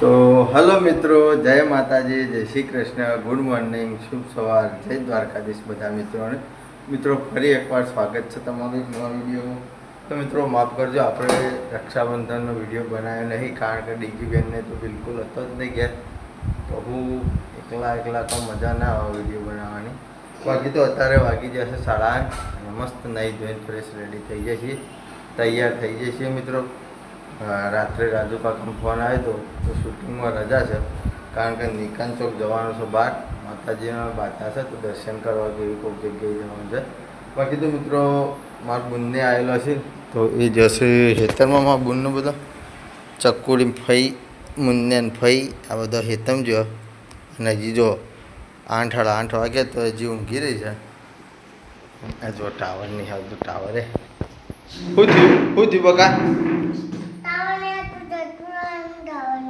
તો હલો મિત્રો, જય માતાજી, જય શ્રી કૃષ્ણ, ગુડ મોર્નિંગ, શુભ સવાર, જય દ્વારકાધીશ બધા મિત્રોને. મિત્રો, ફરી એકવાર સ્વાગત છે તમારું નવા વીડિયો તો મિત્રો, માફ કરજો, આપણે રક્ષાબંધનનો વીડિયો બનાવ્યો નહીં, કારણ કે ડીજી બેનને તો બિલકુલ હતો જ નહીં ઘેર. તો હું એકલા એકલા તો મજા ના આવે વીડિયો બનાવવાની. બાકી તો અત્યારે વાગી જશે સાડા આઠ મસ્ત નહીં ધોઈને ફ્રેશ રેડી થઈ છીએ. તૈયાર થઈ છીએ મિત્રો. રાત્રે રાજુ કાકાનો ફોન આવ્યો હતો તો શૂટિંગમાં રજા છે. કારણ કે નિકાન ચોક જવાનું છે બહાર માતાજીના બાધા છે, તો દર્શન કરવા જેવી કોઈ જગ્યાએ જવાનું છે. બાકી તો મિત્રો, મારા બુનને આવેલો છે, તો એ જશે હેતરમાં મારા બુનનો બધો ચકુડી ફઈ મુન્ને ને ફઈ, આ બધા હેતમ જો. અને હજી જો આઠ આઠ વાગે તો હજી ઊંઘી રહી છે. આ જો ટાવર નહીં આવતું ટાવરે શું થયું? શું થયું બકા?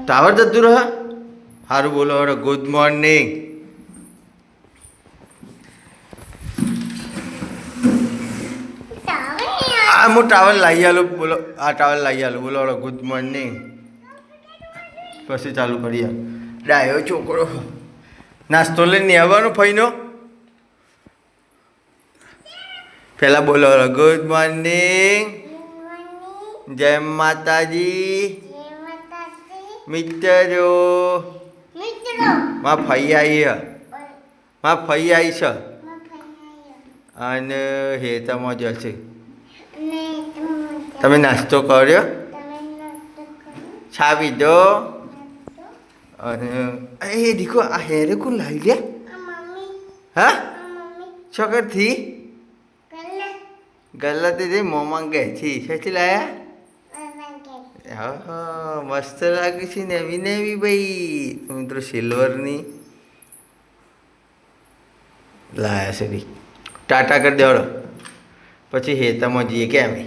ટાવર જતું રહે? સારું બોલો હવે ગુડ મોર્નિંગ આ હું ટાવર લાવી આલું, બોલો આ ટાવર લાવી આલું, બોલો હવે ગુડ મોર્નિંગ પછી ચાલુ કરીએ. ડાયો છોકરો. નાસ્તો લઈને આવવાનો ફઈનો? પહેલાં બોલો ગુડ મોર્નિંગ જય માતાજી. મિત્રો માં છે. માં ફઈ આવી છે. અને હેતામાં જશે તમે નાસ્તો કર્યો? છા પીધો અને એ દીકો આ હેરે કોણ લાવી લે? હા? છોકરથી તે મોમાં ગઈ છે લાયા? હા મસ્ત લાગે છે નેવી નેવી ભાઈ. તો મિત્રો સિલ્વરની. લાયા છે ભાઈ ટાટા કરી દેવડો પછી હેતામાં જઈએ કે અમે?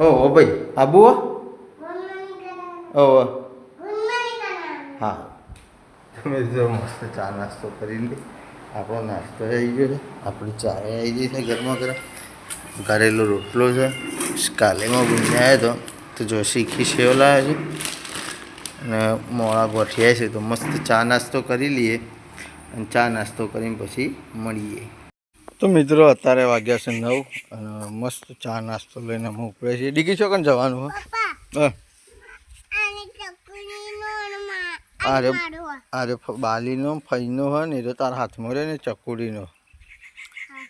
ઓહો ભાઈ આબુ ઓહો. હા. તમે જો મસ્ત ચા નાસ્તો કરી લે. આપણો નાસ્તો આવી ગયો છે. આપણી ચા આવી ગઈ છે ઘરમાં ગરમ ઘરેલો રોટલો છે. કાલેમાં આવ્યો હતો તો જો શીખી સેવ લાવ્યો છે. અને મોળા ગોઠિયા છે તો મસ્ત ચા નાસ્તો કરી લઈએ. અને ચા નાસ્તો કરીને પછી મળીએ. તો મિત્રો અત્યારે વાગ્યા છે નવ અને મસ્ત ચા નાસ્તો લઈને અમે ઉપડે છીએ. ડીગી ચોકન જવાનું હા? અરે અરે બાલીનો ફઈનો હ ને તો તારા હાથમાં રહે ને ચકુડીનો.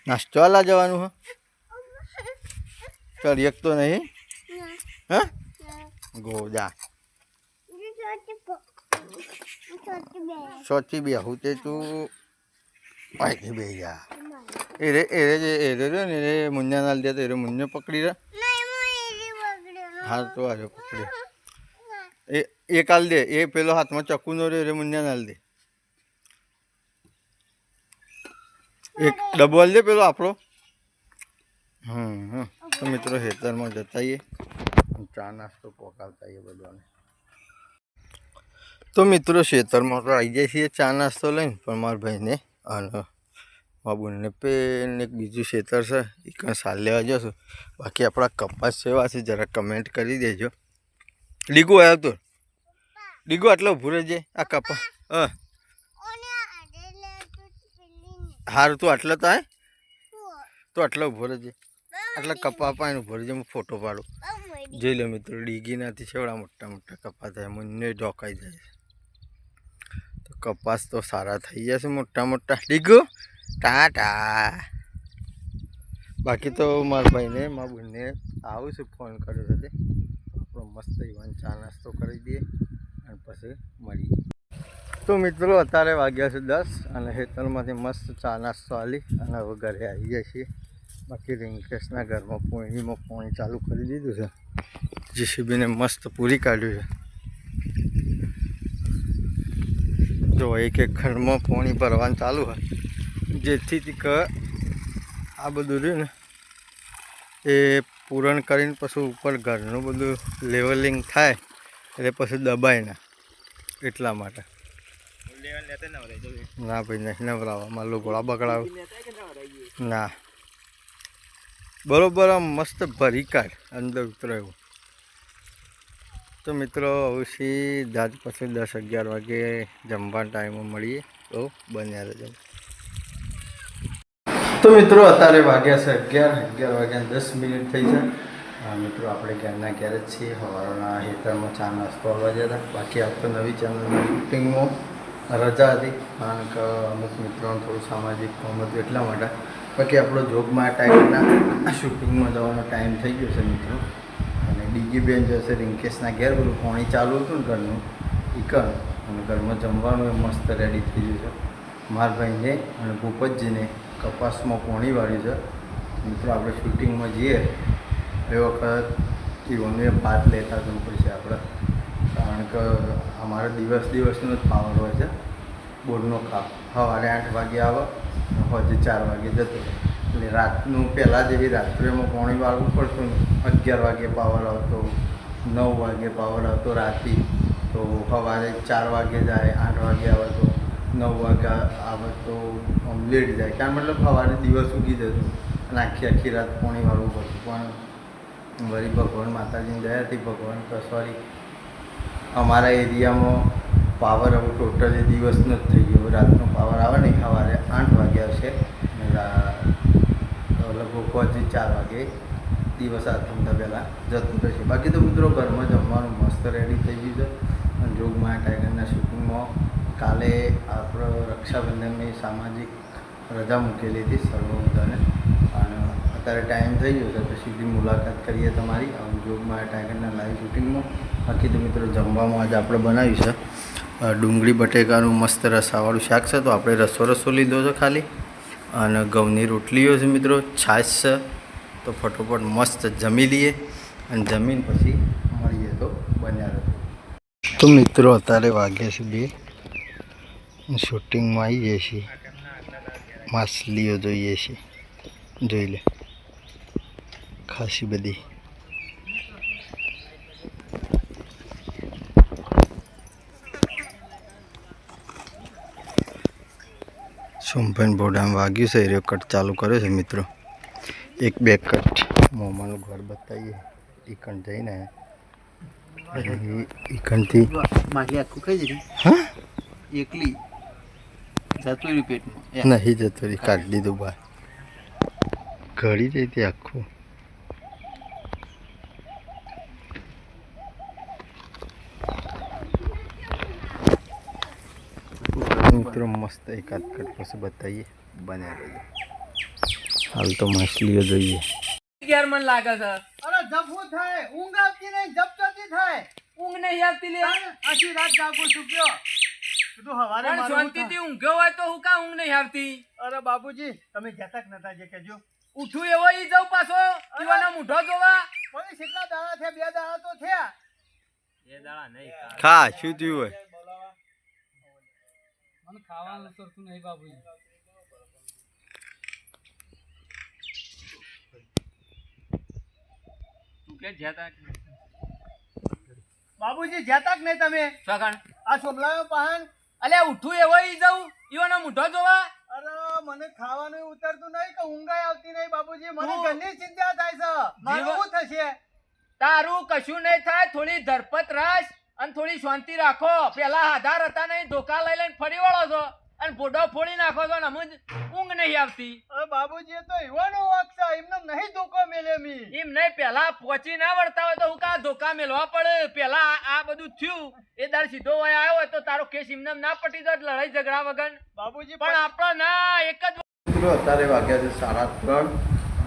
નાસ્તો લા જવાનું હ? ચાલ એક તો નહીં? હે? ગોજા સોચી બે. હું તે તું અહીંથી બે જા. એરે એરે જે એરે રહ્યો ને એ રે મુન્યા નાલ દે તો એ રે મુન્યો પકડી રહે હા તો આજે પકડી એ એક કાલ દે, એ પેલો હાથમાં ચક્કુ નો રે મુન્યા હાલ દે. એક ડબ્બો હાલ દે પેલો આપણો. હમ હમ. તો મિત્રો હેતરમાં જતા ચા નાસ્તો પોકાવતા આવીએ બધાને. તો મિત્રો ખેતરમાં તો આવી જાય છીએ ચા નાસ્તો લઈને, પણ મારા ભાઈને અને બાબુને પેન એક બીજું ખેતર છે, એ કાં સાલ લેવા જશું. બાકી આપણા કપાસ સેવા છે, જરા કમેન્ટ કરી દેજો. ડીગુ આવ્યો તો? ડીગુ આટલો ભૂરે રહેજે, આ કપા. હારું, તું આટલો તો તો આટલો ઊભો રહેજે. આટલા કપા પાણીનું ઊભો છે હું ફોટો પાડું. જોઈ લો મિત્રો ડીગીનાથી છેવડા મોટા મોટા કપા થાય મને ઢોકાઈ જાય તો કપાસ તો સારા થઈ જશે મોટા મોટા. ડીગો ટાટા. બાકી તો મારા ભાઈને, મારા બંને આવું છું, ફોન કર્યો તે. આપણો મસ્ત ઇવન ચા નાસ્તો કરી દઈએ અને પછી મળીએ. તો મિત્રો, અત્યારે વાગ્યા છે દસ અને હેતલમાંથી મસ્ત ચા નાસ્તો આલી અને હવે ઘરે આવી જાય છીએ. બાકી રિંકેશના ઘરમાં પોણીમાં પોણી ચાલુ કરી દીધું છે. જીસીબીને મસ્ત પૂરી કાઢ્યું છે. જો એક એક ખંડમાં પોણી ભરવાનું ચાલુ હોય. જેથી કે આ બધું રહ્યું ને, એ પૂરણ કરીને પછી ઉપર ઘરનું બધું લેવલિંગ થાય, એટલે પછી દબાય ના, એટલા માટે. ના ભાઈ, નહીં નવરાવામાં ગોળા બગડાવ. ના. બરોબર, આમ મસ્ત ભરી કાઢ, અંદર ઉતરાયું. તો મિત્રો અવશ્ય દાદ પછી દસ અગિયાર વાગે જમવાના ટાઈમે મળીએ. તો બન્યા રહેજો. તો મિત્રો, અત્યારે વાગ્યા છે અગિયાર અગિયાર વાગ્યા દસ મિનિટ થઈ છે. મિત્રો, આપણે ક્યારના ઘેર જ છીએ? સવારના હેતરમાં ચા નાસ્તો આવવા જતા બાકી આપણે નવી ચેનલની શૂટિંગમાં રજા હતી. કારણ કે અમુક મિત્રોને થોડું સામાજિક કામ હતું એટલા માટે. બાકી આપણો જોગમાં ટાઈમના શૂટિંગમાં જવાનો ટાઈમ થઈ ગયો છે, મિત્રો. અને ડીજી બેન જશે રિંકેશના ઘેર બધું પાણી ચાલુ હતું ને ઘરનું, ઈકણ. અને ઘરમાં જમવાનું મસ્ત રેડી થઈ ગયું છે. મારા ભાઈને અને ભૂપતજીને કપાસમાં પોણી વાળી છે. મિત્રો, આપણે શૂટિંગમાં જઈએ. એ વખત ઈવોને ભાત લેતા જવું પડશે આપણે. કારણ કે અમારે દિવસ દિવસનો જ પાવર હોય છે. બોર્ડનો કાપ સવારે આઠ વાગે આવે હજુ ચાર વાગે જતો એટલે રાતનું પહેલાં જેવી રાત્રેમાં પોણી વાળવું પડતું અગિયાર વાગે પાવર આવતો, નવ વાગે પાવર આવતો રાતે. તો સવારે ચાર વાગે જાય, આઠ વાગે આવે તો નવ વાગે આવે તો લેટ જાય. કારણ મતલબ સવારે દિવસ ઉગી જતું અને આખી આખી રાત પોણી વાળું પડતું પણ વળી ભગવાન માતાજીની દયાથી ભગવાન સોરી અમારા એરિયામાં પાવર હવે ટોટલી દિવસનો જ થઈ ગયો. રાતનો પાવર આવે ને સવારે આઠ વાગે આવશે લગભગ પહોંચી ચાર વાગે. દિવસ આથમતા પહેલાં જતું રહેશે. બાકી તો મિત્રો ઘરમાં જમવાનું મસ્ત રેડી થઈ ગયું છે. અને જોગમાં ટાઈગરના શૂટિંગમાં કાલે આપણો રક્ષાબંધનની સામાજિક રજા મૂકેલી હતી સર્વ બધાને અને અત્યારે ટાઈમ થઈ ગયો છે, તો સીધી મુલાકાત કરીએ તમારી. અમજોગમાં ટાઈગરના લાઈવ શૂટિંગમાં બાકી તો મિત્રો જમવામાં આજે આપણે બનાવ્યું છે ડુંગળી, બટેકાનું મસ્ત રસાવાળું શાક છે, તો આપણે રસો રસો લીધો છે ખાલી. અને ઘઉંની રોટલીઓ છે મિત્રો, છાશ છે. તો ફટોફટ મસ્ત જમી લઈએ અને જમીન પછી મળીએ તો બન્યા રહે. તો મિત્રો અત્યારે વાગ્યા છે બે. શૂટિંગમાં આવી જઈએ છીએ. માછલીઓ જોઈએ છીએ જોઈ લે ખાસી બધી સુંભન બોડામાં વાગ્યું છે એ કટ ચાલુ કર્યો છે મિત્રો એક બે કટ મોમાનું ઘર બતાવીએ ઈકણ જઈને ઈકણથી માછલી આખું ખાઈ જતી હા એકલી જતું રહ્યું પેટમાં નહીં જતું રહી કાઢી દીધું બહાર. ઘડી જઈ હતી આખું. મિત્રો મસ્ત એકાદ કટ પછી બતાવીએ બન્યા રહીએ. હાલ તો માછલીઓ જોઈએ. અગિયાર મન લાગે છે? અરે જપવું થાય ઊંઘ આવતી નહીં જપચોતી થાય. ઊંઘ નહીં આવતી લે. આખી રાત જાગું છું કયો? કીધું હવારે પણ શાંતિથી ઊંઘ્યો હોય તો હું કા ઊંઘ નહીં આવતી? અરે બાબુજી તમે કહેતા જ નતા જે કહેજો. ઉઠું એવો ઈ જાઉં પાછો? પીવાનો મૂઢો જોવા? મને કેટલા દાડા થયા? બે દાડા તો થયા. ખા શું થયું હોય? મને ખાવાનું કરતું નહીં બાબુજી તું કે જ્યાં બાબુજી જતા જ નહીં તમે? સગણ આ સોમલાયો પહાણ અલે ઉઠું એવો ઈ જાઉં. ઈવાનો મૂઢો જોવા. અરે મને ખાવાનું ઉતરતું નહીં કે ઊંઘાય આવતી નહીં બાબુજી મને ઘરની ચિંતા થાય છે. મારું શું થશે? તારું કશું નહીં થાય થોડી ધરપત રાખ અને થોડી શાંતિ રાખો. પેલા આધાર હતા નહીં ધોકા લઈ લઈને ફરી વળો છો. અને ફોટો ફોડી નાખો તો ને અમુજ ઊંઘ નહીં આવતી. અરે બાબુજી એ તો યુવાનો વાક છે. એમને નહીં ધોકા મેલે મી. એમ નહીં પેલા પહોંચી ના વળતા હોય તો હું કા ધોકા મેલવા પડે? પેલા આ- બધું થયું. એ દર સીધો હોય આવ્યો હોય તો તારો કેસ એમને ના પટી જાય લડાઈ ઝઘડા વગર. બાબુજી પણ આપણો ના એક જ મિત્રો અત્યારે વાગ્યા છે સાડા ત્રણ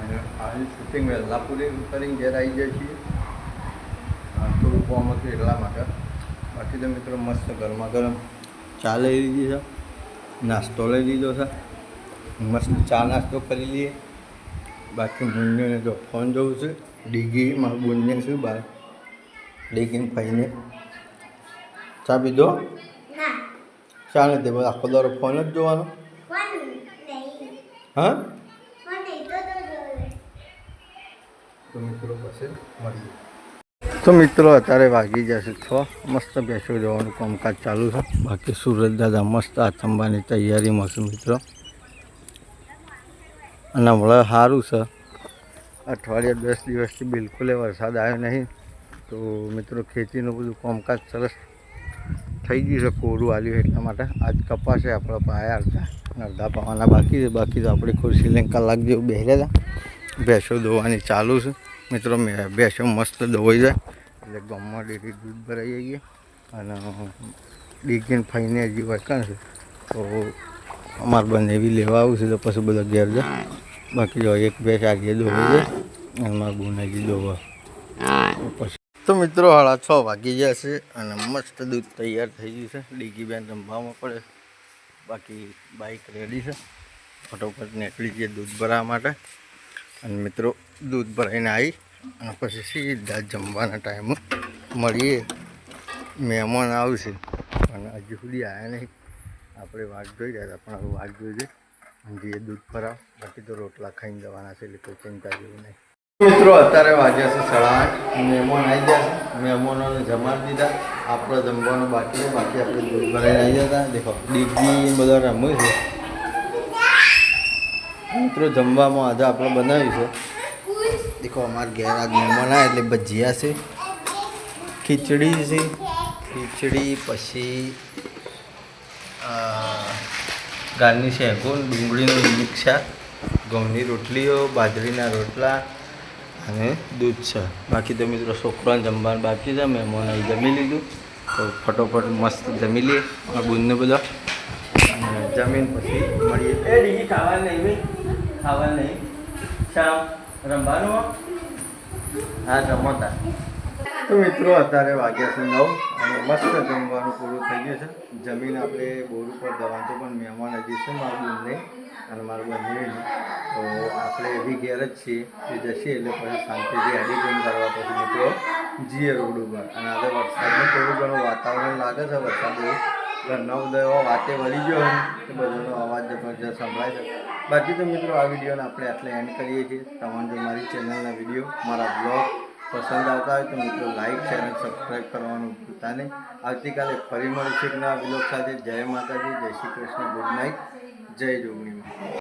અને આજે શૂટિંગ વહેલા પૂરી કરીને ઘેર આવી જાય છીએ. થોડું કોમ હતું એટલા માટે. બાકી તો મિત્રો મસ્ત ગરમા ગરમ ચાલે એવી છે. નાસ્તો લઈ લીધો છે. મસ્ત ચા નાસ્તો કરી લઈએ. બાકી બુંદીને જો ફોન જોઉં છે. ડીગીમાં બુંદીને શું બહાર ડીગીને ફઈને ચા પીધો? ચા નથી બસ આખો દારો ફોન જ જોવાનો. હા? તો મિત્રો પાસે મળીએ. તો મિત્રો, અત્યારે વાગી જશે છ. મસ્ત બેસો જવાનું, કામકાજ ચાલુ છે. બાકી સુરત દાદા મસ્ત આથંબાની તૈયારીમાં છે મિત્રો. અને હમણાં સારું છે. અઠવાડિયા દસ દિવસથી બિલકુલ વરસાદ આવ્યો નહીં. તો મિત્રો, ખેતીનું બધું કામકાજ સરસ થઈ ગયું છે. કોરું આવ્યું એટલા માટે. આજ કપાસે આપણે પાયા અડધા. અડધા પાવાના બાકી છે. બાકી તો આપણે ખુરશી લઈને કલાક જેવું બેસેલા હતા ભેંસો ધોવાની ચાલુ છે. મિત્રો, મેં ભેંસો મસ્ત દોવાઈ જાય એટલે ગામમાં ડેરી દૂધ ભરાઈ જઈએ અને ડીગીને ફાઈને હજી વળકણ છે. તો અમારે બંને એવી લેવા આવું છે તો પછી બધા ઘેર જાય બાકી જો એક ભેંસ આગળ દોવાઈ જાય અને મારા બુનાજી દોવા પછી તો મિત્રો હાળા છ વાગી ગયા છે અને મસ્ત દૂધ તૈયાર થઈ ગયું છે. ડીગી બેન રમવામાં પડે બાકી બાઇક રેડી છે. ફટોફટ નીકળી જઈએ દૂધ ભરાવા માટે. અને મિત્રો દૂધ ભરાઈને આવી અને પછી સીધા જમવાના ટાઈમે મળીએ. મહેમાન આવશે અને હજી સુધી આવ્યા નહીં. આપણે વાત જોઈ રહ્યા હતા, પણ હવે જોઈ જોઈએ જે દૂધ ભરાવ, બાકી તો રોટલા ખાઈને જવાના છે, એટલે કોઈ ચિંતા જેવું નહીં. મિત્રો, અત્યારે વાગ્યા છે સાડા આઠ. મહેમાન આવી ગયા છે. મહેમાનોને જમાડી દીધા. આપણે જમવાનું બાકી બાકી આપણે દૂધ ભરાઈને આવી હતા. દેખો, ડીગી બધા રમ્યું છે. મિત્રો, જમવામાં આજે આપણે બનાવ્યું છે. દેખો, અમારા ઘેર આજ મહેમાન એટલે ભજીયા છે, ખીચડી છે, ખીચડી પછી ગાલની શેકો, ડુંગળીનું મિક્સા ઘઉંની રોટલીઓ, બાજરીના રોટલા અને દૂધ છે. બાકી તો મિત્રો છોકરાને જમવાનું બાકી છે મહેમાનોએ જમી લીધું. તો ફટોફટ મસ્ત જમી લઈએ, આ બુનને બધા. અને જમીન પછી મળીએ. ખાવા નહીં ખાવા નહીં. શામ. રમવાનું? હા રમતા. તો મિત્રો અત્યારે વાગ્યા છે નવ અને મસ્ત જમવાનું પૂરું થઈ ગયું છે. જમીન આપણે બોર ઉપર દવાનું પણ મહેમાન હજી છે મારું બંને અને મારું બંને તો આપણે એવી ઘેર જ છીએ. કે જશે એટલે પછી શાંતિથી એડિટિંગ કરવા પછી મિત્રો જીએ રોડ ઉપર. અને આજે વરસાદનું થોડું ઘણું વાતાવરણ લાગે છે વરસાદ એવું. નવ એવા વાતે વળી ગયો હોય કે બધાનો અવાજ જબરજસ્ત સંભળાય છે. બાકી તો મિત્રો આ વિડીયોને આપણે આટલે એન્ડ કરીએ છીએ. તમારે જો મારી ચેનલના વીડિયો, મારા બ્લોગ પસંદ આવતા હોય તો મિત્રો લાઇક શેર અને સબસ્ક્રાઈબ કરવાનું ભૂલતા નહીં. આવતીકાલે ફરી મળીશું નવા બ્લોગ સાથે. જય માતાજી, જય શ્રી કૃષ્ણ ગુડ નાઇટ જય જોગણી